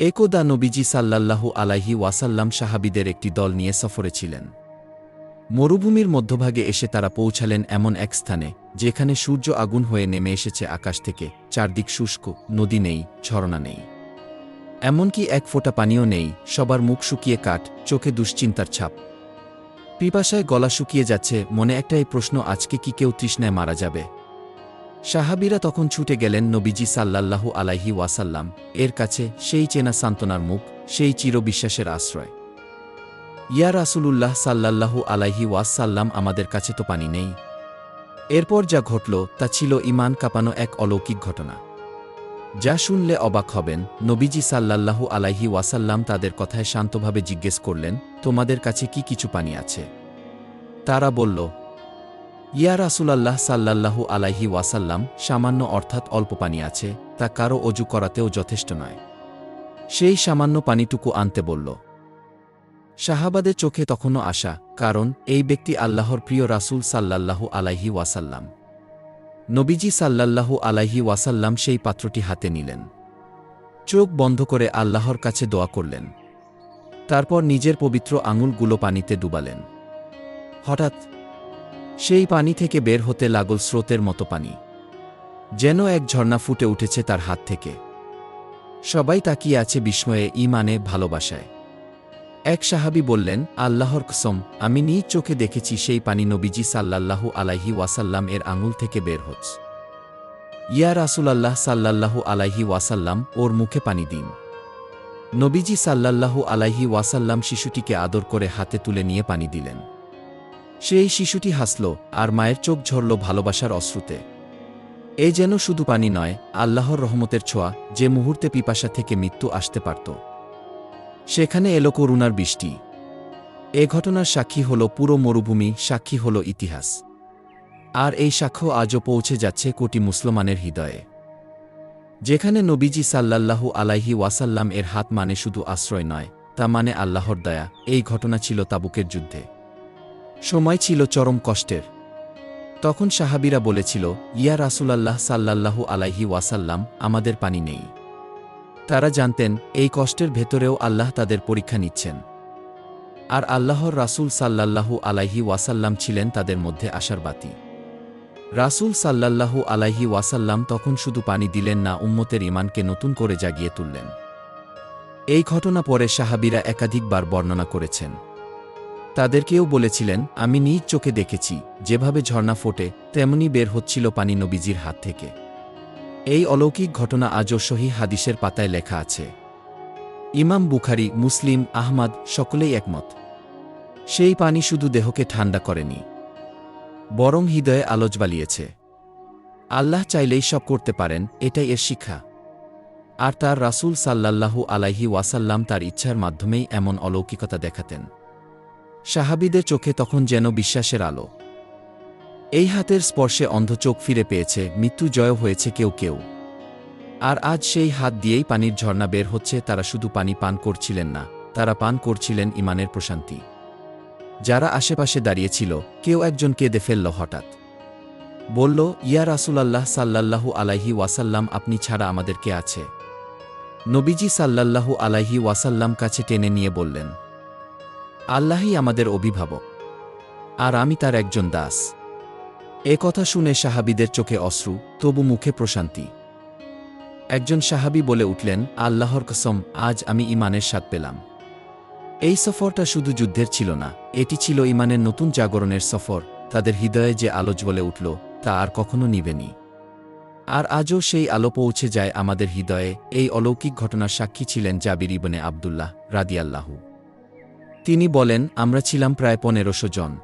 একদা নবীজি সাল্লাল্লাহু আলাইহি ওয়াসাল্লাম সাহাবিদের একটি দল নিয়ে সফরে ছিলেন। মরুভূমির মধ্যভাগে এসে তারা পৌঁছালেন এমন এক স্থানে, যেখানে সূর্য আগুন হয়ে নেমে এসেছে আকাশ থেকে, চারদিক শুষ্ক, নদী নেই ঝরনা নেই। এমনকি এক ফোঁটা পানিও নেই, সবার মুখ শুকিয়ে কাঠ, চোখে দুশ্চিন্তার ছাপ। পিপাসায় গলা শুকিয়ে যাচ্ছে, মনে একটাই প্রশ্ন, আজকে কি কেউ তৃষ্ণায় মারা যাবে? সাহাবিরা তখন ছুটে গেলেন নবীজি সাল্লাল্লাহু আলাইহি ওয়াসাল্লাম। এর কাছে সেই চেনা সান্ত্বনার মুখ, সেই চিরবিশ্বাসের আশ্রয়। ইয়া রাসূলুল্লাহ সাল্লাল্লাহু আলাইহি ওয়াসাল্লাম আমাদের কাছে তো পানি নেই। এরপর যা ঘটল তা ছিল ইমান কাঁপানো এক অলৌকিক ঘটনা। যা শুনলে অবাক হবেন, নবীজি সাল্লাল্লাহু আলাইহি ওয়াসাল্লাম তাদের কথায় শান্তভাবে জিজ্ঞেস করলেন, তোমাদের কাছে কি কিছু পানি আছে? তারা বলল ইয়া রাসূলাল্লাহ সাল্লাল্লাহু আলাইহি ওয়াসাল্লাম, সামান্য অর্থাৎ অল্প পানি আছে, তা কারও অজু করাতেও যথেষ্ট নয়। সেই সামান্য পানিটুকু আনতে বলল। শাহাবাদের চোখে তখনও আশা, কারণ এই ব্যক্তি আল্লাহর প্রিয় রাসুল সাল্লাল্লাহু আলাইহি ওয়াসাল্লাম। নবীজি সাল্লাল্লাহু আলাইহি ওয়াসাল্লাম সেই পাত্রটি হাতে নিলেন। চোখ বন্ধ করে আল্লাহর কাছে দোয়া করলেন। তারপর নিজের পবিত্র আঙুলগুলো পানিতে ডুবালেন। হঠাৎ সেই পানি থেকে বের হতে লাগল স্রোতের মতো পানি। যেন এক ঝর্ণা ফুটে উঠেছে তার হাত থেকে। সবাই তাকিয়ে আছে বিস্ময়ে ইমানে ভালোবাসায়। এক সাহাবি বললেন, আল্লাহর কসম, আমি নিজ চোখে দেখেছি সেই পানি নবীজি সাল্লাল্লাহু আলাইহি ওয়াসাল্লাম এর আঙুল থেকে বের হচ্ছে। ইয়া রাসূলাল্লাহ সাল্লাল্লাহু আলাইহি ওয়াসাল্লাম, ওর মুখে পানি দিন। নবীজি সাল্লাল্লাহু আলাইহি ওয়াসাল্লাম শিশুটিকে আদর করে হাতে তুলে নিয়ে পানি দিলেন। সেই শিশুটি হাসল আর মায়ের চোখ ঝরল ভালোবাসার অশ্রুতে। এ যেন শুধু পানি নয়, আল্লাহর রহমতের ছোঁয়া, যে মুহূর্তে পিপাসা থেকে মৃত্যু আসতে পারত। সেখানে এলো করুণার বৃষ্টি। এ ঘটনার সাক্ষী হল পুরো মরুভূমি, সাক্ষী হল ইতিহাস। আর এই সাক্ষ্য আজও পৌঁছে যাচ্ছে কোটি মুসলমানের হৃদয়ে। যেখানে নবীজি সাল্লাল্লাহু আলাইহি ওয়াসাল্লাম এর হাত মানে শুধু আশ্রয় নয়, তা মানে আল্লাহর দয়া, এই ঘটনা ছিল তাবুকের যুদ্ধে। সময় ছিল চরম কষ্টের। তখন সাহাবিরা বলেছিল, ইয়া রাসূলাল্লাহ সাল্লাল্লাহু আলাইহি ওয়াসাল্লাম, আমাদের পানি নেই। তারা জানতেন, এই কষ্টের ভেতরেও আল্লাহ তাদের পরীক্ষা নিচ্ছেন। আর আল্লাহর রাসূল সাল্লাল্লাহু আলাইহি ওয়াসাল্লাম ছিলেন তাদের মধ্যে আশার বাতি। রাসূল সাল্লাল্লাহু আলাইহি ওয়াসাল্লাম তখন শুধু পানি দিলেন না, উম্মতের ইমানকে নতুন করে জাগিয়ে তুললেন। এই ঘটনা পরে সাহাবিরা একাধিকবার বর্ণনা করেছেন। তাদেরকেও বলেছিলেন, আমি নিজ চোখে দেখেছি, যেভাবে ঝর্ণা ফোটে, তেমনি বের হচ্ছিল পানি নবীজির হাত থেকে। এই অলৌকিক ঘটনা আজও সহি হাদিসের পাতায় লেখা আছে। ইমাম বুখারি, মুসলিম, আহমাদ, সকলেই একমত। সেই পানি শুধু দেহকে ঠান্ডা করেনি, বরং হৃদয়ে আলোচ বালিয়েছে। আল্লাহ চাইলেই সব করতে পারেন, এটাই এর শিক্ষা। আর তার রাসূল সাল্লাল্লাহু আলাইহি ওয়াসাল্লাম তার ইচ্ছার মাধ্যমেই এমন অলৌকিকতা দেখাতেন। সাহাবিদের চোখে তখন যেন বিশ্বাসের আলো। এই হাতের স্পর্শে অন্ধ চোখ ফিরে পেয়েছে, মৃত্যু জয় হয়েছে কেউ কেউ। আর আজ সেই হাত দিয়েই পানির ঝর্ণা বের হচ্ছে, তারা শুধু পানি পান করছিলেন না, তারা পান করছিলেন ইমানের প্রশান্তি। যারা আশেপাশে দাঁড়িয়েছিল, কেউ একজন কেঁদে ফেলল হঠাৎ। বলল, ইয়া রাসূলাল্লাহ সাল্লাল্লাহু আলাইহি ওয়াসাল্লাম, আপনি ছাড়া আমাদের কে আছে? নবীজি সাল্লাল্লাহু আলাইহি ওয়াসাল্লাম কাছে টেনে নিয়ে বললেন আল্লাহই আমাদের অভিভাবক, আর আমি তার একজন দাস। এ কথা শুনে সাহাবিদের চোখে অশ্রু, তবু মুখে প্রশান্তি। একজন সাহাবি বলে উঠলেন, আল্লাহর কসম, আজ আমি ইমানের স্বাদ পেলাম। এই সফরটা শুধু যুদ্ধের ছিল না, এটি ছিল ইমানের নতুন জাগরণের সফর, তাদের হৃদয়ে যে আলো জ্বলে উঠল, তা আর কখনো নিবেনি আর আজও সেই আলো পৌঁছে যায় আমাদের হৃদয়ে, এই অলৌকিক ঘটনার সাক্ষী ছিলেন জাবির ইবনে আবদুল্লাহ রাদিয়াল্লাহু। তিনি বলেন, আমরা ছিলাম প্রায় পনেরোশো জন।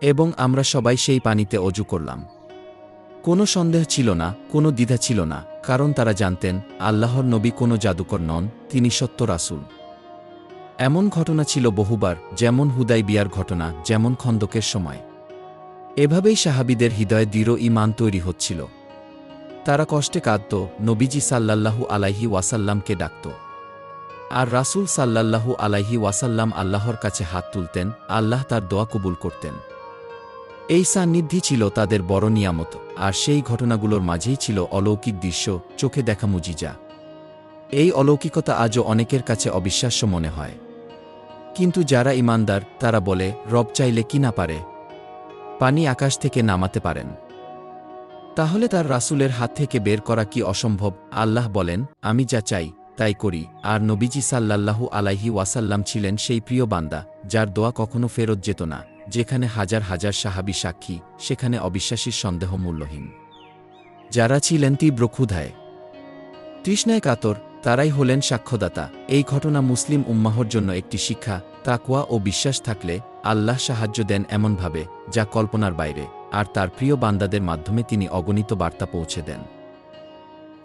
এবং আমরা সবাই সেই পানিতে অজু করলাম। কোনো সন্দেহ ছিল না, কোনো দ্বিধা ছিল না, কারণ তারা জানতেন, আল্লাহর নবী কোনো জাদুকর নন, তিনি সত্য রাসুল। এমন ঘটনা ছিল বহুবার, যেমন হুদাই বিয়ার ঘটনা, যেমন খন্দকের সময়। এভাবেই সাহাবিদের হৃদয়ে দৃঢ় ইমান তৈরি হচ্ছিল। তারা কষ্টে কাঁদত, নবীজি সাল্লাল্লাহু আলাইহি ওয়াসাল্লামকে ডাকত। আর রাসূল সাল্লাল্লাহু আলাইহি ওয়াসাল্লাম আল্লাহর কাছে হাত তুলতেন, আল্লাহ তার দোয়া কবুল করতেন। এই সান্নিধ্যি ছিল তাদের বড় নিয়ামত, আর সেই ঘটনাগুলোর মাঝেই ছিল অলৌকিক দৃশ্য, চোখে দেখা মুজিজা। এই অলৌকিকতা আজও অনেকের কাছে অবিশ্বাস্য মনে হয়। কিন্তু যারা ইমানদার তারা বলে, রব চাইলে কি না পারে? পানি আকাশ থেকে নামাতে পারেন। তাহলে তার রাসূলের হাত থেকে বের করা কি অসম্ভব? আল্লাহ বলেন, আমি যা চাই তাই করি, আর নবীজি সাল্লাল্লাহু আলাইহি ওয়াসাল্লাম ছিলেন সেই প্রিয় বান্দা, যার দোয়া কখনো ফেরত যেত না, যেখানে হাজার হাজার সাহাবি সাক্ষী, সেখানে অবিশ্বাসীর সন্দেহ মূল্যহীন। যারা ছিলেন তীব্র ক্ষুধায়। তৃষ্ণায় কাতর, তারাই হলেন সাক্ষ্যদাতা। এই ঘটনা মুসলিম উম্মাহর জন্য একটি শিক্ষা, তাকওয়া ও বিশ্বাস থাকলে আল্লাহ সাহায্য দেন এমনভাবে, যা কল্পনার বাইরে, আর তার প্রিয় বান্দাদের মাধ্যমে তিনি অগণিত বার্তা পৌঁছে দেন।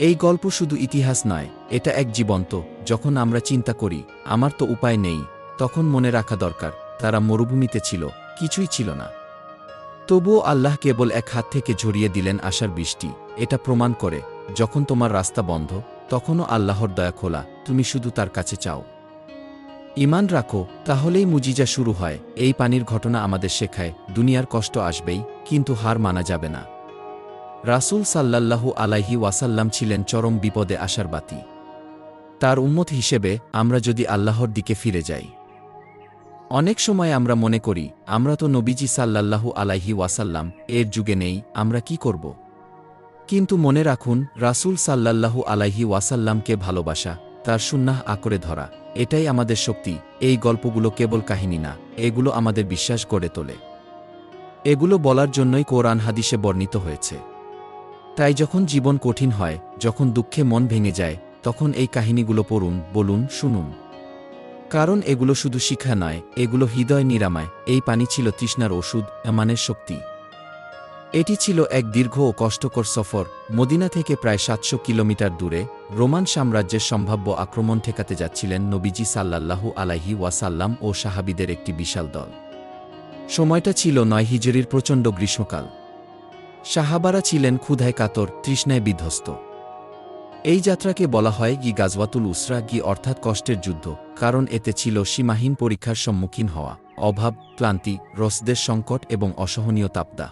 এই গল্প শুধু ইতিহাস নয়, এটা এক জীবন্ত, যখন আমরা চিন্তা করি, আমার তো উপায় নেই, তখন মনে রাখা দরকার, তারা মরুভূমিতে ছিল, কিছুই ছিল না। তবুও আল্লাহ কেবল এক হাত থেকে ঝরিয়ে দিলেন আশার বৃষ্টি, এটা প্রমাণ করে, যখন তোমার রাস্তা বন্ধ, তখনও আল্লাহর দয়া খোলা, তুমি শুধু তার কাছে চাও। ইমান রাখো, তাহলেই মুজিজা শুরু হয়, এই পানির ঘটনা আমাদের শেখায়, দুনিয়ার কষ্ট আসবেই, কিন্তু হার মানা যাবে না। রাসূল সাল্লাল্লাহু আলাইহি ওয়াসাল্লাম ছিলেন চরম বিপদে আসার বাতি। তার উন্মত হিসেবে আমরা যদি আল্লাহর দিকে ফিরে যাই। অনেক সময় আমরা মনে করি, আমরা তো নবীজি সাল্লাল্লাহু আলাইহি ওয়াসাল্লাম, এর যুগে নেই, আমরা কি করব? কিন্তু মনে রাখুন, রাসূল সাল্লাল্লাহু আলাইহি ওয়াসাল্লামকে ভালোবাসা, তার সুন্নাহ আকরে ধরা, এটাই আমাদের শক্তি, এই গল্পগুলো কেবল কাহিনী না, এগুলো আমাদের বিশ্বাস গড়ে তোলে। এগুলো বলার জন্যই কোরআন হাদিসে বর্ণিত হয়েছে। তাই যখন জীবন কঠিন হয়, যখন দুঃখে মন ভেঙে যায়, তখন এই কাহিনীগুলো পড়ুন, বলুন, শুনুন। কারণ এগুলো শুধু শিক্ষা নয়, এগুলো হৃদয় নিরাময়, এই পানি ছিল তৃষ্ণার ওষুধ এমানের শক্তি। এটি ছিল এক দীর্ঘ ও কষ্টকর সফর, মদিনা থেকে প্রায় সাতশো কিলোমিটার দূরে, রোমান সাম্রাজ্যের সম্ভাব্য আক্রমণ ঠেকাতে যাচ্ছিলেন নবীজি সাল্লাল্লাহু আলাইহি ওয়াসাল্লাম ও সাহাবিদের একটি বিশাল দল। সময়টা ছিল নয় হিজরির প্রচণ্ড গ্রীষ্মকাল। সাহাবারা ছিলেন ক্ষুধায় কাতর, তৃষ্ণায় বিধ্বস্ত। এই যাত্রাকে বলা হয় গি গাজওয়াতুল উসরা, গি অর্থাৎ কষ্টের যুদ্ধ, কারণ এতে ছিল সীমাহীন পরীক্ষার সম্মুখীন হওয়া, অভাব, ক্লান্তি, রসদের সংকট এবং অসহনীয় তাপদা।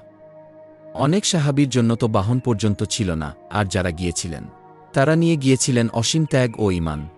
অনেক সাহাবির জন্য তো বাহন পর্যন্ত ছিল না, আর যারা গিয়েছিলেন। তারা নিয়ে গিয়েছিলেন অসীম ত্যাগ ও ইমান